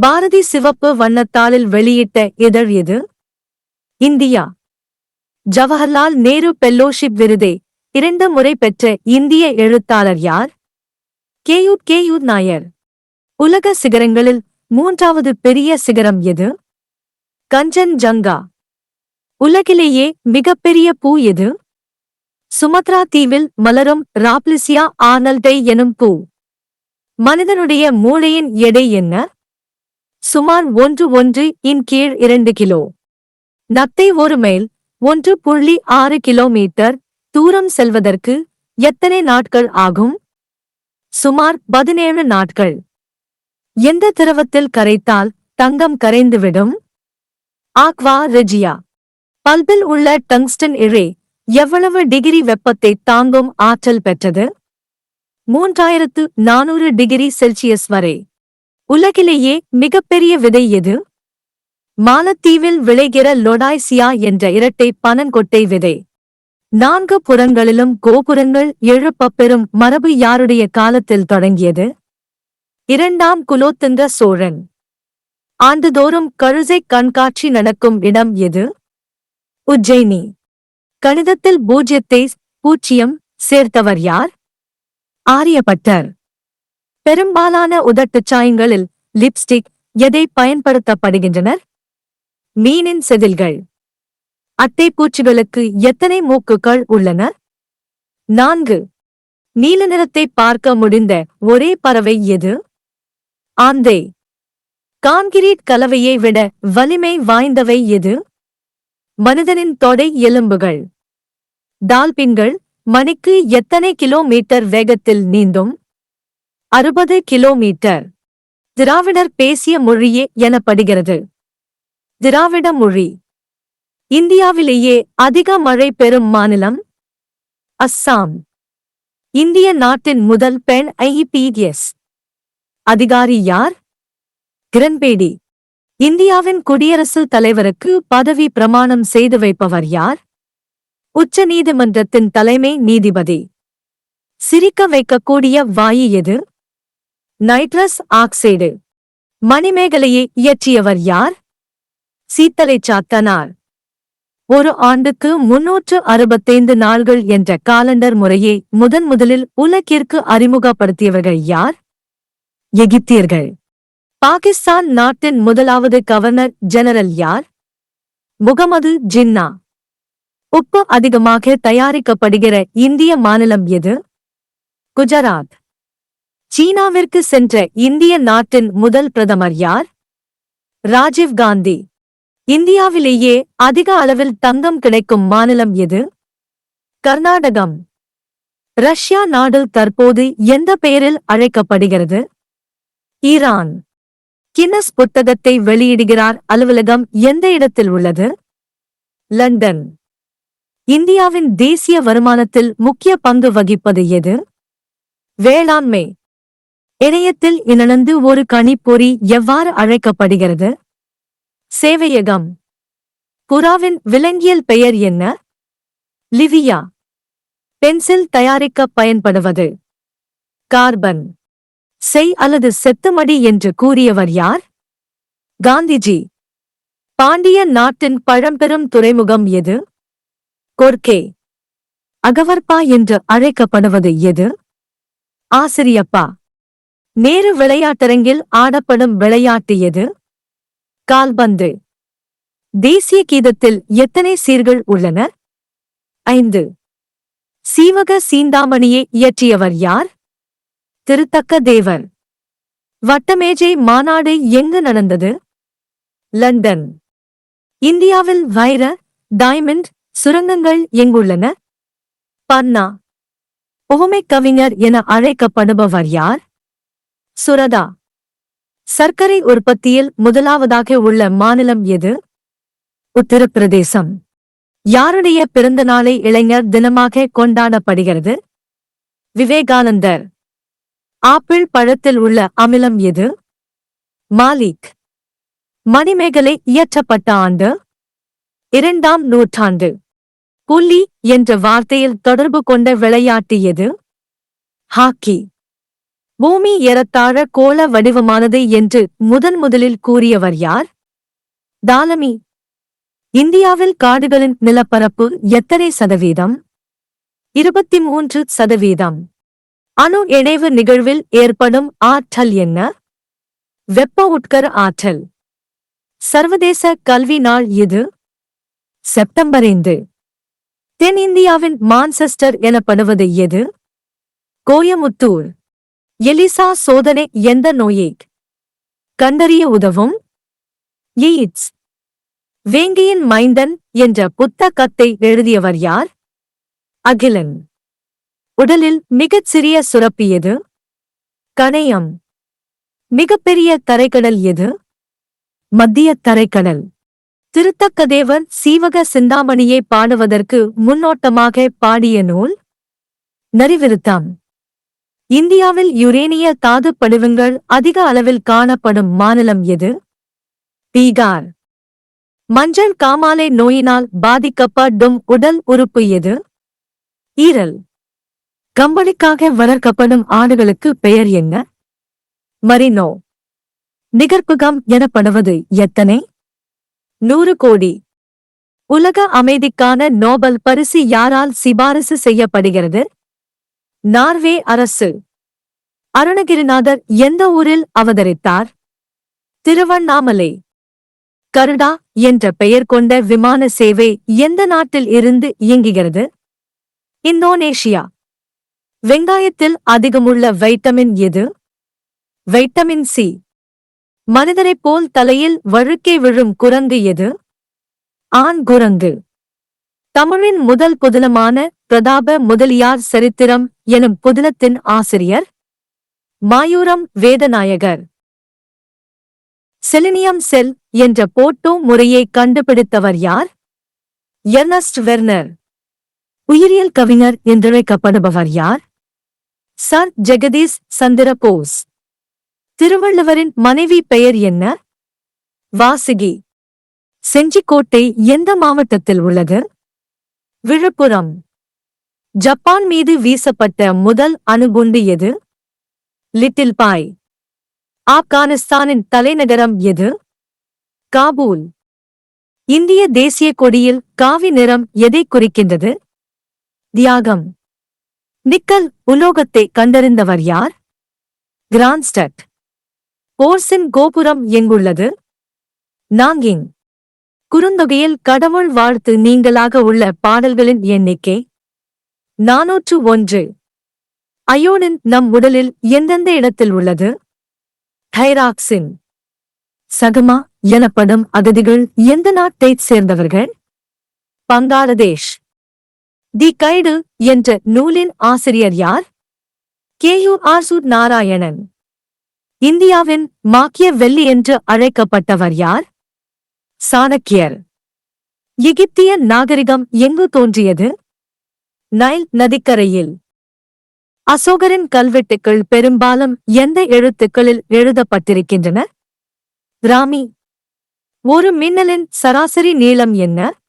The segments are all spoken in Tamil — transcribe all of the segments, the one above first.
பாரதி சிவப்பு வண்ணத்தாளில் வெளியிட்ட இதழ் எது? இந்தியா. ஜவஹர்லால் நேரு பெல்லோஷிப் விருதை இரண்டு முறை பெற்ற இந்திய எழுத்தாளர் யார்? கேயூட் கேயூட் நாயர். உலக சிகரங்களில் மூன்றாவது பெரிய சிகரம் எது? கஞ்சன் ஜங்கா. உலகிலேயே மிகப்பெரிய பூ எது? சுமத்ரா தீவில் மலரும் ராப்லிசியா ஆர்னல்டை எனும் பூ. மனிதனுடைய மூளையின் எடை என்ன? சுமார் ஒன்று ஒன்று இன் கீழ் இரண்டு கிலோ. நத்தை ஒரு மைல் ஒன்று புள்ளி ஆறு கிலோமீட்டர் தூரம் செல்வதற்கு எத்தனை நாட்கள் ஆகும்? சுமார் பதினேழு நாட்கள். எந்த திரவத்தில் கரைத்தால் தங்கம் கரைந்துவிடும்? Aqua regia. பல்பில் உள்ள டங்ஸ்டன் இழை எவ்வளவு டிகிரி வெப்பத்தை தாங்கும் ஆற்றல் பெற்றது? மூன்றாயிரத்து நானூறு டிகிரி செல்சியஸ் வரை. உலகிலேயே மிகப்பெரிய விதை எது? மாலத்தீவில் விளைகிற லொடாய்சியா என்ற இரட்டை பனங்கொட்டை விதை. நான்கு புறங்களிலும் கோபுரங்கள் எழுப்பப் பெறும் மரபு யாருடைய காலத்தில் தொடங்கியது? இரண்டாம் குலோத்துங்க சோழன். ஆண்டுதோறும் கழுசை கண்காட்சி நடக்கும் இடம் எது? உஜ்ஜயினி. கணிதத்தில் பூஜ்யத்தை பூஜ்ஜியம் சேர்த்தவர் யார்? ஆரியபட்டர் பெரும்பாலான உதட்டுச் சாயங்களில் லிப்ஸ்டிக் எதை பயன்படுத்தப்படுகின்றனர்? மீனின் செதில்கள். அட்டைப்பூச்சிகளுக்கு எத்தனை மூக்குகள் உள்ளன? நான்கு. நீல நிறத்தை பார்க்க முடிந்த ஒரே பறவை எது? ஆந்தை. கான்கிரீட் கலவையை விட வலிமை வாய்ந்தவை எது? மனிதனின் தொடை எலும்புகள். டால்பின்கள் மணிக்கு எத்தனை கிலோமீட்டர் வேகத்தில் நீந்தும்? அறுபது கிலோமீட்டர். திராவிடர் பேசிய மொழியே எனப்படுகிறது. திராவிட மொழி. இந்தியாவிலேயே அதிக மழை பெறும் மாநிலம்? அஸ்ஸாம். இந்திய நாட்டின் முதல் பெண் ஐஇபிஎஸ் அதிகாரி யார்? கிரண்பேடி. இந்தியாவின் குடியரசுத் தலைவருக்கு பதவி பிரமாணம் செய்து வைப்பவர் யார்? உச்ச நீதிமன்றத்தின் தலைமை நீதிபதி. சிரிக்க வைக்கக்கூடிய வாயு எது? Nitrous oxide. மணிமேகலையை இயற்றியவர் யார்? சீத்தலை சாத்தனார் ஒரு ஆண்டுக்கு முன்னூற்று அறுபத்தைந்து நாள்கள் என்ற காலண்டர் முறையை முதன் முதலில் உலகிற்கு அறிமுகப்படுத்தியவர்கள் யார்? எகிப்தியர்கள். பாகிஸ்தான் நாட்டின் முதலாவது கவர்னர் ஜெனரல் யார்? முகமது ஜின்னா. உப்பு அதிகமாக தயாரிக்கப்படுகிற இந்திய மாநிலம் எது? குஜராத். சீனாவிற்கு சென்ற இந்திய நாட்டின் முதல் பிரதமர் யார்? ராஜீவ் காந்தி. இந்தியாவிலேயே அதிக அளவில் தங்கம் கிடைக்கும் மாநிலம் எது? கர்நாடகம். ரஷ்யா நாடு தற்போது எந்த பெயரில் அழைக்கப்படுகிறது? ஈரான். கின்னஸ் புத்தகத்தை வெளியிடுகிறார் அலுவலகம் எந்த இடத்தில் உள்ளது? லண்டன். இந்தியாவின் தேசிய வருமானத்தில் முக்கிய பங்கு வகிப்பது எது? வேளாண்மை. இணையத்தில் இணைந்து ஒரு கணிப்பொறி எவ்வாறு அழைக்கப்படுகிறது? சேவையகம். புறாவின் விலங்கியல் பெயர் என்ன? லிவியா. பென்சில் தயாரிக்க பயன்படுவது. கார்பன். செய் அல்லது செத்துமடி என்று கூறியவர் யார்? காந்திஜி. பாண்டிய நாட்டின் பழம்பெரும் துறைமுகம் எது? கொர்க்கே அகவர்பா என்று அழைக்கப்படுவது எது? ஆசிரியப்பா. நேரு விளையாட்டரங்கில் ஆடப்படும் விளையாட்டு எது? கால்பந்து. தேசிய கீதத்தில் எத்தனை சீர்கள் உள்ளன? ஐந்து. சீவக சீந்தாமணியை இயற்றியவர் யார்? திருத்தக்க தேவர் வட்டமேஜை மாநாடு எங்கு நடந்தது? லண்டன். இந்தியாவில் வைர டைமண்ட் சுரங்கங்கள் எங்குள்ளன? பன்னா உவமை கவிஞர் என அழைக்கப்படுபவர் யார்? சுரதா. சர்க்கரை உற்பத்தியில் முதலாவதாக உள்ள மாநிலம் எது? உத்தரப்பிரதேசம். யாருடைய பிறந்த நாளை இளைஞர் தினமாக கொண்டாடப்படுகிறது? விவேகானந்தர். ஆப்பிள் பழத்தில் உள்ள அமிலம் எது? மாலிக். மணிமேகலை இயற்றப்பட்ட ஆண்டு? இரண்டாம் நூற்றாண்டு. புள்ளி என்ற வார்த்தையில் தொடர்பு கொண்ட விளையாட்டு எது? ஹாக்கி. பூமி ஏறத்தாழ கோள வடிவமானது என்று முதன் முதலில் கூறியவர் யார்? தாலமி. இந்தியாவில் காடுகளின் நிலப்பரப்பு எத்தனை சதவீதம்? இருபத்தி மூன்று சதவீதம். அணு இணைவு நிகழ்வில் ஏற்படும் ஆற்றல் என்ன? வெப்ப உட்கர் ஆற்றல். சர்வதேச கல்வி நாள் இது? செப்டம்பர் ஐந்து. தென்னிந்தியாவின் மான்செஸ்டர் எனப்படுவது எது? கோயமுத்தூர். எலிசா சோதனை எந்த நோயை கண்டறிய உதவும். எய்ட்ஸ். வேங்கியின் மைந்தன் என்ற புத்தகத்தை எழுதியவர் யார்? அகிலன். உடலில் மிகச் சிறிய சுரப்பி எது? கணையம். மிகப்பெரிய தரைக்கடல் எது? மத்திய தரைக்கடல். திருத்தக்கதேவர் சீவக சிந்தாமணியை பாடுவதற்கு முன்னோட்டமாக பாடிய நூல். நரிவிருத்தம். இந்தியாவில் யுரேனிய தாது படிவங்கள் அதிக அளவில் காணப்படும் மாநிலம் எது? பீகார். மஞ்சள் காமாலை நோயினால் பாதிக்கப்படும் உடல் உறுப்பு எது? ஈரல். கம்பளிக்காக வளர்க்கப்படும் ஆடுகளுக்கு பெயர் என்ன? மரினோ. நிகர்ப்புகம் எனப்படுவது எத்தனை? நூறு கோடி. உலக அமைதிக்கான நோபல் பரிசு யாரால் சிபாரிசு செய்யப்படுகிறது? நார்வே அரசு. அருணகிரிநாதர் எந்த ஊரில் அவதரித்தார்? திருவண்ணாமலை. கருடா என்ற பெயர் கொண்ட விமான சேவை எந்த நாட்டில் இருந்து இயங்குகிறது? இந்தோனேஷியா. வெங்காயத்தில் அதிகமுள்ள வைட்டமின் எது? Vitamin C. மனிதரைப் போல் தலையில் வழுக்கே விழும் குரங்கு எது? ஆண் குரங்கு. தமிழின் முதல் புதினமான பிரதாப முதலியார் சரித்திரம் எனும் புதினத்தின் ஆசிரியர். மாயூரம் வேதநாயகர். செலினியம் செல் என்ற போட்டோ முறையை கண்டுபிடித்தவர் யார்? Ernest Werner. உயிரியல் கவிஞர் என்றழைக்கப்படுபவர் யார்? சர் ஜெகதீஷ் சந்திர போஸ் திருவள்ளுவரின் மனைவி பெயர் என்ன? வாசுகி. செஞ்சிக்கோட்டை எந்த மாவட்டத்தில் உள்ளது? விழுப்புரம். ஜப்பான் மீது வீசப்பட்ட முதல் அணுகுண்டு எது? Little boy. ஆப்கானிஸ்தானின் தலைநகரம் எது? காபூல். இந்திய தேசிய கொடியில் காவி நிறம் எதை குறிக்கின்றது? தியாகம். நிக்கல் உலோகத்தை கண்டறிந்தவர் யார்? கிரான்ஸ்டட். போர்சின் கோபுரம் எங்குள்ளது? நாங்கிங். குறுந்தொகையில் கடவுள் வாழ்த்து நீங்களாக உள்ள பாடல்களின் எண்ணிக்கை நாநூற்று ஒன்று. அயோனின் நம் உடலில் எந்தெந்த இடத்தில் உள்ளது? தைராக்சின் சகமா எனப்படும் அகதிகள் எந்த நாட்டைச் சேர்ந்தவர்கள்? பங்காளதேஷ். தி கைடு என்ற நூலின் ஆசிரியர் யார்? கே யு ஆர்சூட் நாராயணன். இந்தியாவின் மாக்கிய வெள்ளி என்று அழைக்கப்பட்டவர் யார்? சாணக்கியர். எகிப்திய நாகரிகம் எங்கு தோன்றியது? நைல் நதிக்கரையில். அசோகரின் கல்வெட்டுக்கள் பெரும்பாலும் எந்த எழுத்துக்களில் எழுதப்பட்டிருக்கின்றன? ராமி. ஒரு மின்னலின் சராசரி நீளம் என்ன?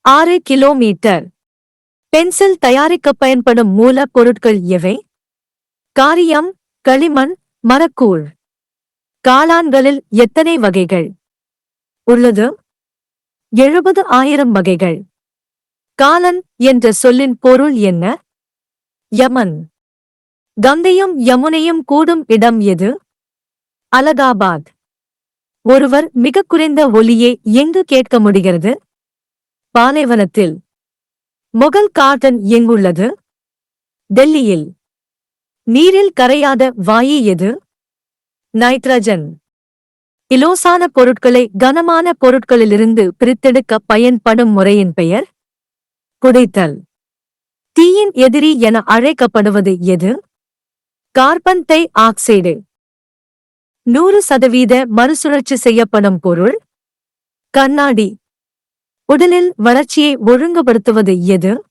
ஆறு கிலோமீட்டர். பென்சில் தயாரிக்க பயன்படும் மூலப்பொருட்கள் எவை? காரியம் களிமண் மரக்கூழ். காளான்களில் எத்தனை வகைகள்? உள்ளது. எழுபது ஆயிரம் வகைகள். காலன் என்ற சொல்லின் பொருள் என்ன? யமன். கங்கையும் யமுனையும் கூடும் இடம் எது? அலகாபாத். ஒருவர் மிக குறைந்த ஒலியை எங்கு கேட்க முடிகிறது? பாலைவனத்தில். மொகல் கார்டன் எங்குள்ளது? டெல்லியில். நீரில் கரையாத வாயு எது? நைட்ரஜன். இலோசான பொருட்களை கனமான பொருட்களிலிருந்து பிரித்தெடுக்க பயன்படும் முறையின் பெயர் குடைத்தல். தீயின் எதிரி என அழைக்கப்படுவது எது? Carbon dioxide. நூறு சதவீத மறுசுழற்சி செய்யப்படும் பொருள்? கண்ணாடி. உடலில் வளர்ச்சியை ஒழுங்குபடுத்துவது எது?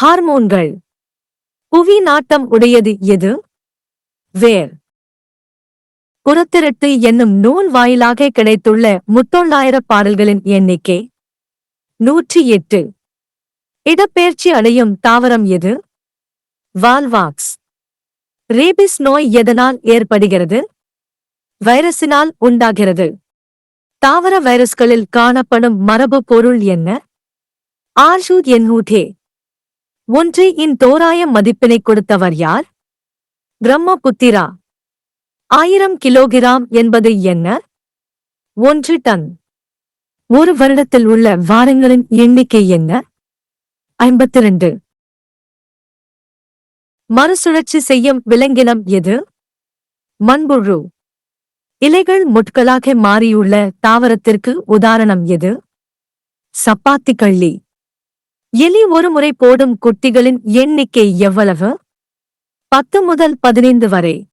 ஹார்மோன்கள். புவி நாட்டம் உடையது எது? வேர். புறத்திரட்டு என்னும் நூல் வாயிலாக கிடைத்துள்ள முத்தொள்ளாயிர பாடல்களின் எண்ணிக்கை. நூற்றி எட்டு. இடப்பெயர்ச்சி அடையும் தாவரம் எது? வால்வாக்ஸ். ரேபிஸ் நோய் எதனால் ஏற்படுகிறது? வைரஸினால் உண்டாகிறது. தாவர வைரஸ்களில் காணப்படும் மரபு பொருள் என்ன? ஆர்ஷூ என்ஹூதே ஒன்று இன் தோராய மதிப்பினை கொடுத்தவர் யார்? பிரம்மபுத்திரா. ஆயிரம் கிலோகிராம் என்பது என்ன? ஒன்று டன். ஒரு வருடத்தில் உள்ள வாரங்களின் எண்ணிக்கை என்ன? ஐம்பத்தி ரெண்டு மறுசுழற்சி செய்யும் விலங்கினம் எது? மண்புழு. இலைகள் முட்களாக மாறியுள்ள தாவரத்திற்கு உதாரணம் எது? சப்பாத்தி கள்ளி. எலி ஒருமுறை போடும் குட்டிகளின் எண்ணிக்கை எவ்வளவு? பத்து முதல் பதினைந்து வரை.